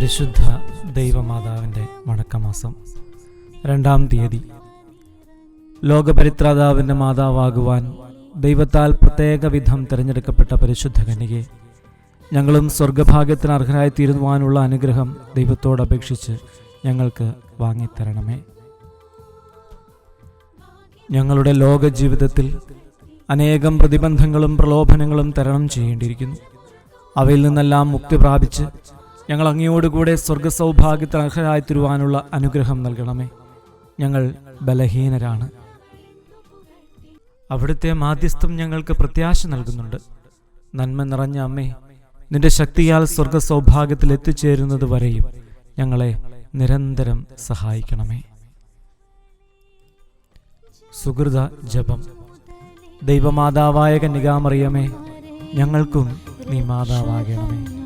പരിശുദ്ധ ദൈവമാതാവിന്റെ വണക്കമാസം രണ്ടാം തീയതി. ലോകപരിത്രാതാവിന്റെ മാതാവാകുവാൻ ദൈവത്താൽ പ്രത്യേക വിധം തിരഞ്ഞെടുക്കപ്പെട്ട പരിശുദ്ധ കന്യകെ ഞങ്ങളും സ്വർഗഭാഗ്യത്തിന് അർഹരായി തീരുവാനുള്ള അനുഗ്രഹം ദൈവത്തോട് അപേക്ഷിച്ച് ഞങ്ങൾക്ക് വാങ്ങിത്തരണമേ. ഞങ്ങളുടെ ലോക ജീവിതത്തിൽ അനേകം പ്രതിബന്ധങ്ങളും പ്രലോഭനങ്ങളും തരണം ചെയ്യേണ്ടിയിരിക്കുന്നു. അവയിൽ നിന്നെല്ലാം മുക്തി പ്രാപിച്ച് ഞങ്ങൾ അങ്ങയോടുകൂടെ സ്വർഗസൗഭാഗ്യത്തിന് അർഹരായി തീരുവാനുള്ള അനുഗ്രഹം നൽകണമേ. ഞങ്ങൾ ബലഹീനരാണ്. അവിടുത്തെ മാധ്യസ്ഥം ഞങ്ങൾക്ക് പ്രത്യാശ നൽകുന്നുണ്ട്. നന്മ നിറഞ്ഞ അമ്മേ നിന്റെ ശക്തിയാൽ സ്വർഗ സൗഭാഗ്യത്തിൽ എത്തിച്ചേരുന്നത് വരെയും ഞങ്ങളെ നിരന്തരം സഹായിക്കണമേ. സുഹൃത ജപം. ദൈവമാതാവായ കന്യകാമറിയമേ ഞങ്ങൾക്കും നീ മാതാവാകണമേ.